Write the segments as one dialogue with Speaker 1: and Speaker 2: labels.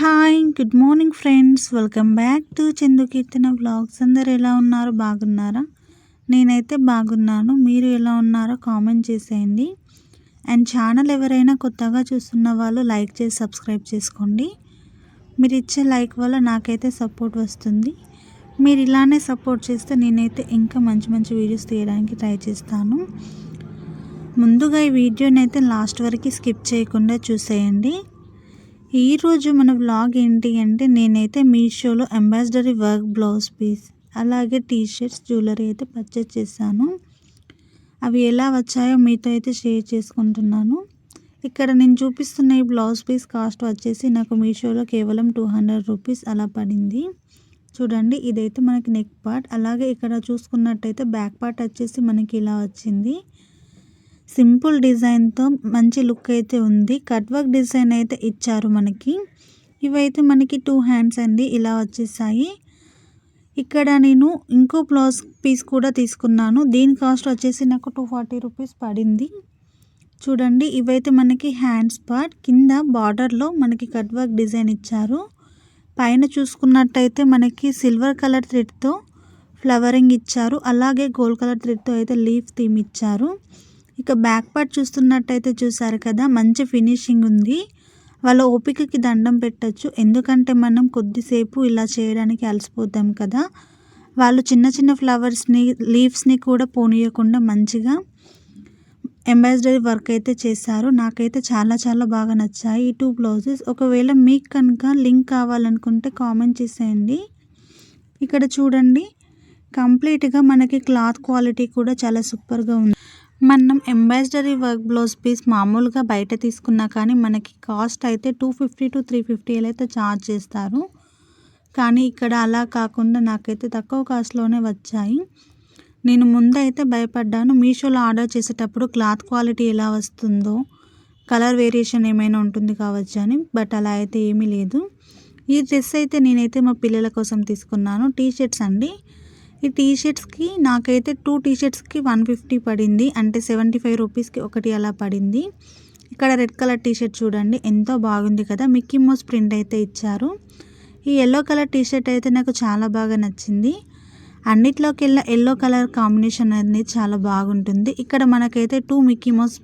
Speaker 1: Hi good morning friends welcome back to Chandu Keerthana vlogs అందరు ఎలా ఉన్నారు? బాగున్నారా? నేనైతే బాగున్నాను. మీరు ఎలా ఉన్నారో కామెంట్ చేసేయండి. అండ్ ఛానల్ ఎవరైనా కొత్తగా చూస్తున్న వాళ్ళు లైక్ చేసి సబ్స్క్రైబ్ చేసుకోండి. మీరు ఇచ్చే లైక్ వల్ల నాకైతే సపోర్ట్ వస్తుంది. మీరు ఇలానే సపోర్ట్ చేస్తే నేనైతే ఇంకా మంచి మంచి వీడియోస్ తీయడానికి ట్రై చేస్తాను. ముందుగా ఈ వీడియోని అయితే లాస్ట్ వరకు స్కిప్ చేయకుండా చూసేయండి. ఈరోజు మన వ్లాగ్ ఏంటి అంటే నేనైతే మీషోలో అంబాసిడరీ వర్క్ బ్లౌజ్ పీస్ అలాగే టీషర్ట్స్ జ్యువెలరీ అయితే పర్చేస్ చేశాను. అవి ఎలా వచ్చాయో మీతో అయితే షేర్ చేసుకుంటున్నాను. ఇక్కడ నేను చూపిస్తున్న ఈ బ్లౌజ్ పీస్ కాస్ట్ వచ్చేసి నాకు మీషోలో కేవలం టూ హండ్రెడ్ రూపీస్ అలా పడింది. చూడండి ఇదైతే మనకి నెక్ పార్ట్ అలాగే ఇక్కడ చూసుకున్నట్టయితే బ్యాక్ పార్ట్ వచ్చేసి మనకి ఇలా వచ్చింది. సింపుల్ డిజైన్తో మంచి లుక్ అయితే ఉంది. కట్ వర్క్ డిజైన్ అయితే ఇచ్చారు మనకి. ఇవైతే మనకి టూ హ్యాండ్స్ అండి. ఇలా వచ్చేసాయి. ఇక్కడ నేను ఇంకో బ్లౌజ్ పీస్ కూడా తీసుకున్నాను. దీని కాస్ట్ వచ్చేసి నాకు టూ ఫార్టీ రూపీస్ పడింది. చూడండి ఇవైతే మనకి హ్యాండ్స్ పార్ట్. కింద బార్డర్లో మనకి కట్ వర్క్ డిజైన్ ఇచ్చారు. పైన చూసుకున్నట్టయితే మనకి సిల్వర్ కలర్ థ్రెడ్తో ఫ్లవరింగ్ ఇచ్చారు. అలాగే గోల్డ్ కలర్ థ్రెడ్తో అయితే లీఫ్ థీమ్ ఇచ్చారు. ఇక బ్యాక్ పార్ట్ చూస్తున్నట్టయితే చూసారు కదా మంచి ఫినిషింగ్ ఉంది. వాళ్ళ ఓపికకి దండం పెట్టచ్చు. ఎందుకంటే మనం కొద్దిసేపు ఇలా చేయడానికి అలసిపోతాం కదా. వాళ్ళు చిన్న చిన్న ఫ్లవర్స్ని లీవ్స్ని కూడా పోనీయకుండా మంచిగా ఎంబాసిడరీ వర్క్ అయితే చేశారు. నాకైతే చాలా చాలా బాగా నచ్చాయి ఈ టూ బ్లౌజెస్. ఒకవేళ మీకు కనుక లింక్ కావాలనుకుంటే కామెంట్ చేసేయండి. ఇక్కడ చూడండి కంప్లీట్గా మనకి క్లాత్ క్వాలిటీ కూడా చాలా సూపర్గా ఉంది. మనం ఎంబాసిడరీ వర్క్ బ్లౌజ్ పీస్ మామూలుగా బయట తీసుకున్నా కానీ మనకి కాస్ట్ అయితే two fifty to three fifty అయితే ఛార్జ్ చేస్తారు. కానీ ఇక్కడ అలా కాకుండా నాకైతే తక్కువ కాస్ట్లోనే వచ్చాయి. నేను ముందైతే భయపడ్డాను. మీషోలో ఆర్డర్ చేసేటప్పుడు క్లాత్ క్వాలిటీ ఎలా వస్తుందో కలర్ వేరియేషన్ ఏమైనా ఉంటుంది కావచ్చు అని బట్ అలా అయితే ఏమీ లేదు. ఈ డ్రెస్ అయితే నేనైతే మా పిల్లల కోసం తీసుకున్నాను. టీ షర్ట్స్ అండి. ఈ టీ షర్ట్స్కి నాకైతే టూ టీ షర్ట్స్కి వన్ ఫిఫ్టీ పడింది. అంటే సెవెంటీ ఫైవ్ రూపీస్కి ఒకటి అలా పడింది. ఇక్కడ రెడ్ కలర్ టీ షర్ట్ చూడండి ఎంతో బాగుంది కదా. మిక్కీ మోస్ ప్రింట్ అయితే ఇచ్చారు. ఈ ఎల్లో కలర్ టీ షర్ట్ అయితే నాకు చాలా బాగా నచ్చింది. అన్నిట్లోకి వెళ్ళిన ఎల్లో కలర్ కాంబినేషన్ అనేది చాలా బాగుంటుంది. ఇక్కడ మనకైతే టూ మిక్కీ మోస్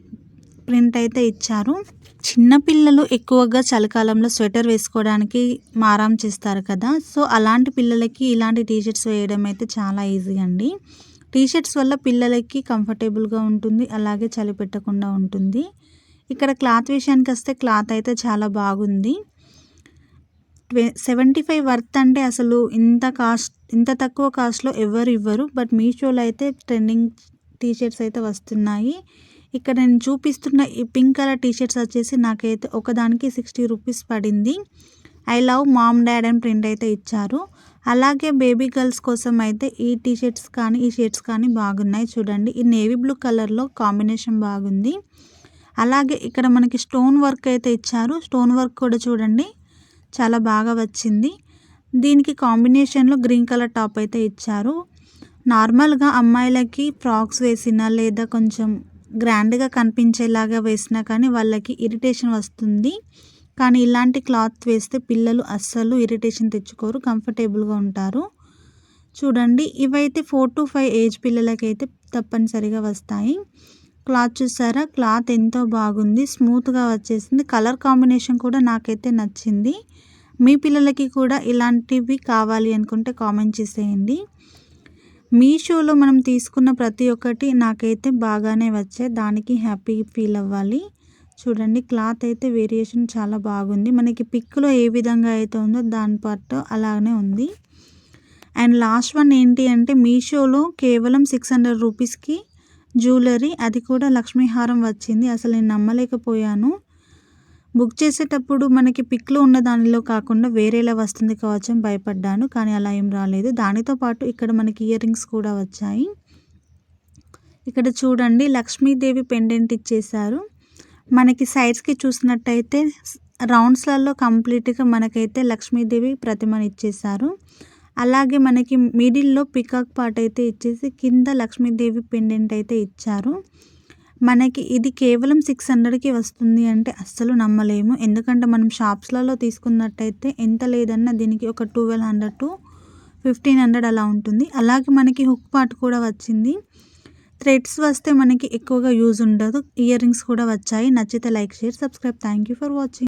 Speaker 1: ప్రింట్ అయితే ఇచ్చారు. చిన్నపిల్లలు ఎక్కువగా చలికాలంలో స్వెటర్ వేసుకోవడానికి మారం చేస్తారు కదా. సో అలాంటి పిల్లలకి ఇలాంటి టీషర్ట్స్ వేయడం అయితే చాలా ఈజీ అండి. టీషర్ట్స్ వల్ల పిల్లలకి కంఫర్టబుల్గా ఉంటుంది అలాగే చలి పెట్టకుండా ఉంటుంది. ఇక్కడ క్లాత్ విషయానికి వస్తే క్లాత్ అయితే చాలా బాగుంది. ట్వే సెవెంటీ ఫైవ్ వర్త్ అంటే అసలు ఇంత కాస్ట్ ఇంత తక్కువ కాస్ట్లో ఎవరు ఇవ్వరు. బట్ మీషోలో అయితే ట్రెండింగ్ టీషర్ట్స్ అయితే వస్తున్నాయి. ఇక్కడ నేను చూపిస్తున్న ఈ పింక్ కలర్ టీషర్ట్స్ వచ్చేసి నాకైతే ఒకదానికి సిక్స్టీ రూపీస్ పడింది. I love mom dad and print అయితే ఇచ్చారు. అలాగే బేబీ గర్ల్స్ కోసం అయితే ఈ టీషర్ట్స్ కానీ ఈ షర్ట్స్ కానీ బాగున్నాయి చూడండి. ఈ నేవీ బ్లూ కలర్లో కాంబినేషన్ బాగుంది. అలాగే ఇక్కడ మనకి స్టోన్ వర్క్ అయితే ఇచ్చారు. స్టోన్ వర్క్ కూడా చూడండి చాలా బాగా వచ్చింది. దీనికి కాంబినేషన్లో గ్రీన్ కలర్ టాప్ అయితే ఇచ్చారు. నార్మల్గా అమ్మాయిలకి ఫ్రాక్స్ వేసిన లేదా కొంచెం గ్రాండ్గా కనిపించేలాగా వేసినా కానీ వాళ్ళకి ఇరిటేషన్ వస్తుంది. కానీ ఇలాంటి క్లాత్ వేస్తే పిల్లలు అస్సలు ఇరిటేషన్ తెచ్చుకోరు కంఫర్టబుల్గా ఉంటారు. చూడండి ఇవైతే ఫోర్ టు ఫైవ్ ఏజ్ పిల్లలకైతే తప్పనిసరిగా వస్తాయి. క్లాత్ చూసారా? క్లాత్ ఎంతో బాగుంది స్మూత్గా వచ్చేసింది. కలర్ కాంబినేషన్ కూడా నాకైతే నచ్చింది. మీ పిల్లలకి కూడా ఇలాంటివి కావాలి అనుకుంటే కామెంట్ చేసేయండి. మీషోలో మనం తీసుకున్న ప్రతి ఒక్కటి నాకైతే బాగానే వచ్చాయి దానికి హ్యాపీ ఫీల్ అవ్వాలి. చూడండి క్లాత్ అయితే వేరియేషన్ చాలా బాగుంది. మనకి పిక్లో ఏ విధంగా అయితే ఉందో దాని పాటు అలానే ఉంది. అండ్ లాస్ట్ వన్ ఏంటి అంటే మీషోలో కేవలం సిక్స్ హండ్రెడ్ రూపీస్కి జ్యువెలరీ అది కూడా లక్ష్మీహారం వచ్చింది. అసలు నేను నమ్మలేకపోయాను. బుక్ చేసేటప్పుడు మనకి పిక్లో ఉన్న దానిలో కాకుండా వేరేలా వస్తుంది కావచ్చు అని భయపడ్డాను కానీ అలా ఏం రాలేదు. దానితో పాటు ఇక్కడ మనకి ఇయర్ రింగ్స్ కూడా వచ్చాయి. ఇక్కడ చూడండి లక్ష్మీదేవి పెండెంట్ ఇచ్చేసారు మనకి సైడ్స్కి చూసినట్టయితే రౌండ్స్లలో కంప్లీట్గా మనకైతే లక్ష్మీదేవి ప్రతిమను ఇచ్చేసారు అలాగే మనకి మిడిల్లో పికాక్ పార్ట్ అయితే ఇచ్చేసి కింద లక్ష్మీదేవి పెండెంట్ అయితే ఇచ్చారు. మనకి ఇది కేవలం సిక్స్ హండ్రెడ్కి వస్తుంది అంటే అస్సలు నమ్మలేము. ఎందుకంటే మనం షాప్స్లలో తీసుకున్నట్టయితే ఎంత లేదన్నా దీనికి ఒక twelve hundred to fifteen hundred అలా ఉంటుంది. అలాగే మనకి హుక్ పార్ట్ కూడా వచ్చింది. థ్రెడ్స్ వస్తే మనకి ఎక్కువగా యూజ్ ఉండదు. ఇయర్ రింగ్స్ కూడా వచ్చాయి. నచ్చితే like share subscribe thank you for watching